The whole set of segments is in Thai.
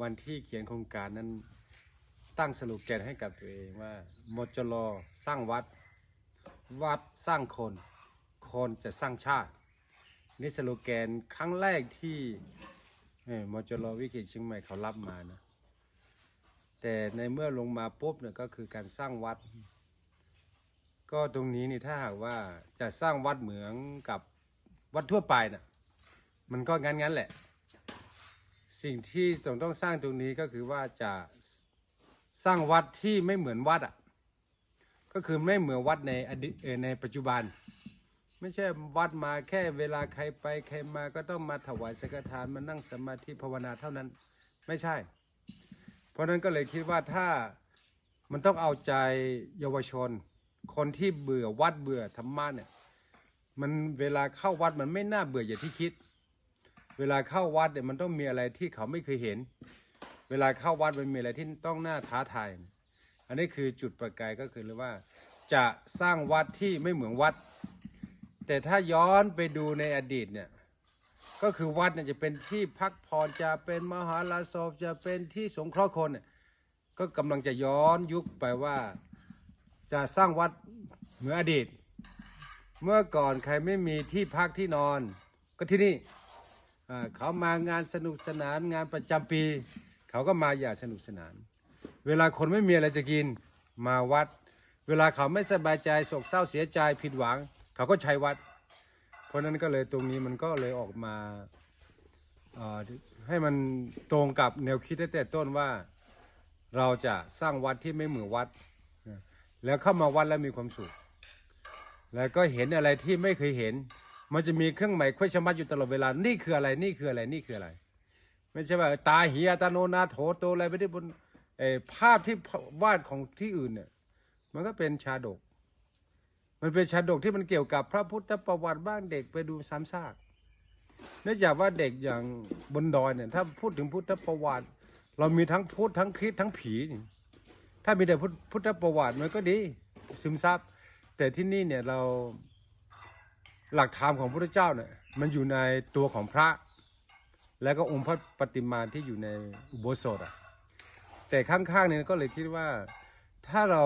วันที่เขียนโครงการนั้น ตั้งสโลแกนให้กับตัวเองว่ามจรสร้างวัด วัดสร้างคน คนจะสร้างชาติ นี่สโลแกนครั้งแรกที่เอ่อมจรวิกฤตเชียงใหม่เขารับมานะแต่ในเมื่อลงมาปุ๊บเนี่ยก็คือการสร้างวัด ก็ตรงนี้นี่ถ้าหากว่าจะสร้างวัดเหมือนกับวัดทั่วไปน่ะมันก็งั้นงั้นๆแหละ สิ่งที่ต้องต้องสร้างตรงนี้ก็คือว่าจะสร้างวัดที่ไม่เหมือนวัดอะก็คือไม่เหมือนวัดในอดีตเอในปัจจุบัน ไม่ใช่วัดมาแค่เวลาใครไปใครมาก็ต้องมาถวายสังฆทานมานั่งสมาธิภาวนาเท่านั้น ไม่ใช่ เพราะฉะนั้นก็เลยคิดว่าถ้ามันต้องเอาใจเยาวชน คนที่เบื่อวัดเบื่อธรรมะเนี่ยมันเวลาเข้าวัดมันไม่น่าเบื่ออย่างที่คิด เวลาเข้าวัดเนี่ยมันต้องมีอะไรที่เขาไม่เคยเห็น เวลาเข้าวัดมันมีอะไรที่ต้องน่าท้าทาย อันนี้คือจุดประกายก็คือเรียกว่า จะสร้างวัดที่ไม่เหมือนวัด แต่ถ้าย้อนไปดูในอดีตเนี่ยก็คือวัดเนี่ยจะเป็นที่พักผ่อนจะเป็นมหาลาศพจะเป็นที่สงเคราะห์คนเนี่ยก็กำลังจะย้อนยุคไปว่า จะสร้างวัดเหมือนอดีต เมื่อก่อนใครไม่มีที่พักที่นอน ก็ที่นี่ เขามางานสนุกสนานงานประจำปี เขาก็มาอย่างสนุกสนาน เวลาคนไม่มีอะไรจะกินมาวัด เวลาเขาไม่สบายใจโศกเศร้าเสียใจผิดหวัง เขาก็ใช้วัด เพราะนั้นก็เลยตรงนี้มันก็เลยออกมาให้มันตรงกับแนวคิดตั้งแต่ต้นว่าเราจะสร้างวัดที่ไม่เหมือนวัด แล้วเข้ามาวัดแล้วมีความสุข แล้วก็เห็นอะไรที่ไม่เคยเห็น มันจะมีเครื่องหมายควยชะมัดอยู่ตลอดเวลา นี่คืออะไร นี่คืออะไร นี่คืออะไร ไม่ใช่ว่าตาเหียตาโนนาโถโตอะไรไม่ได้บนเอ่อภาพที่วาดของที่อื่นเนี่ย มันก็เป็นชาดก มันเป็นชาดกที่มันเกี่ยวกับพระพุทธประวัติบ้างเด็กไปดูซ้ำซากเนื่องจากว่าเด็กอย่างบนดอยเนี่ย ถ้าพูดถึงพุทธประวัติ เรามีทั้งพุทธทั้งคริสทั้งผี ถ้ามีแต่พุทธประวัติมันก็ดีซึมซับแต่ที่นี่เนี่ยเรา หลักธรรมของพระพุทธเจ้าเนี่ยมันอยู่ในตัวของพระ แล้วก็องค์พระปฏิมาที่อยู่ในอุโบสถอะแต่ข้างๆเนี่ยก็เลยคิดว่าถ้าเรา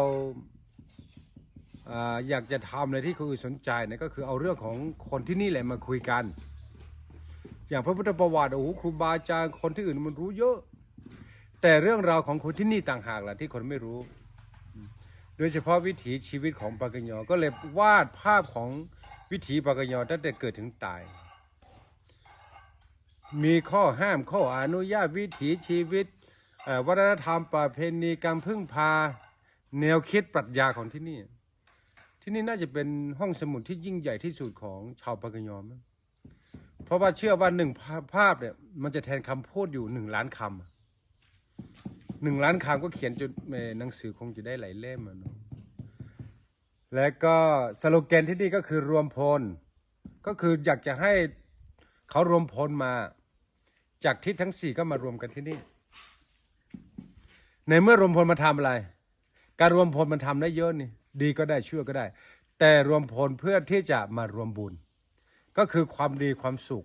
อยากจะทำอะไรที่คนอื่นสนใจเนี่ยก็คือเอาเรื่องของคนที่นี่แหละมาคุยกัน อย่างพระพุทธประวัติโอ้โหครูบาอาจารย์คนที่อื่นมันรู้เยอะ แต่เรื่องราวของคนที่นี่ต่างหากแหละที่คนไม่รู้ โดยเฉพาะวิถีชีวิตของปากญยอก็เลยวาดภาพของ วิถีปากยอตั้งแต่เกิดถึงตาย มีข้อห้ามข้ออนุญาตวิถีชีวิตวัฒนธรรมประเพณีการพึ่งพา แนวคิดปรัชญาของที่นี่ ที่นี่น่าจะเป็นห้องสมุดที่ยิ่งใหญ่ที่สุดของชาวปากยอมเพราะว่าเชื่อว่าหนึ่งภาพเนี่ยมันจะแทนคำพูดอยู่หนึ่งล้านคำหนึ่งล้านคำก็เขียนจนหนังสือคงจะได้หลายเล่มอะเนาะ และก็สโลแกนที่นี่ก็คือรวมพล ก็คืออยากจะให้เขารวมพลมา จากทิศทั้งสี่ก็มารวมกันที่นี่ ในเมื่อรวมพลมาทำอะไร การรวมพลมันทำได้เยอะนี่ ดีก็ได้ชั่วก็ได้ แต่รวมพลเพื่อที่จะมารวมบุญ ก็คือความดีความสุข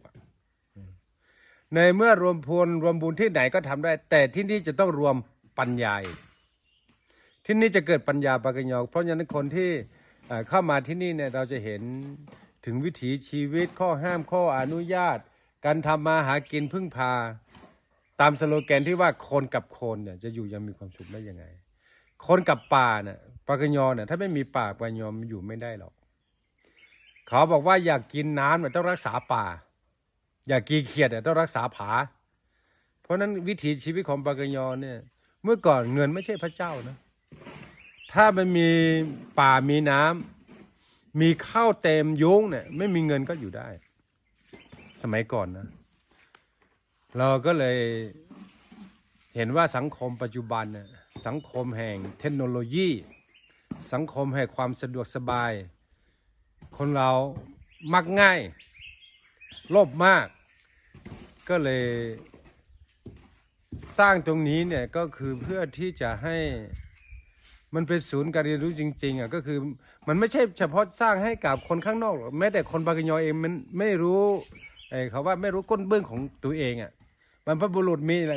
ในเมื่อรวมพลรวมบุญที่ไหนก็ทำได้ แต่ที่นี่จะต้องรวมปัญญาที่นี่จะเกิดปัญญาปากญยเพราะฉะนั้นคนที่ เข้ามาที่นี่เนี่ยเราจะเห็นถึงวิถีชีวิตข้อห้ามข้ออนุญาต การทำมาหากินพึ่งพา ตามสโลแกนที่ว่าคนกับคนเนี่ยจะอยู่ยังมีความสุขได้ยังไง คนกับป่าเนี่ยปากยอเนี่ยถ้าไม่มีป่าปากยอมันอยู่ไม่ได้หรอก เขาบอกว่าอยากกินน้ำเนี่ยต้องรักษาป่า อยากกีเขียดเนี่ยต้องรักษาผา เพราะนั้นวิถีชีวิตของปากยอเนี่ยเมื่อก่อนเงินไม่ใช่พระเจ้านะ ถ้ามันมีป่ามีน้ำมีข้าวเต็มยุ้งเนี่ย ไม่มีเงินก็อยู่ได้ สมัยก่อนนะ เราก็เลยเห็นว่าสังคมปัจจุบันเนี่ยสังคมแห่งเทคโนโลยี สังคมแห่งความสะดวกสบาย คนเรามักง่าย โลภมาก ก็เลยสร้างตรงนี้เนี่ยก็คือเพื่อที่จะให้ มันเป็นศูนย์การเรียนรู้จริงๆอะก็คือมันไม่ใช่เฉพาะสร้างให้กับคนข้างนอกหรอกแม้แต่คนบางกยอเองมันไม่รู้ไอ้เขาว่าไม่รู้ก้นเบื้องของตัวเองอะบรรพบุรุษมีอะไร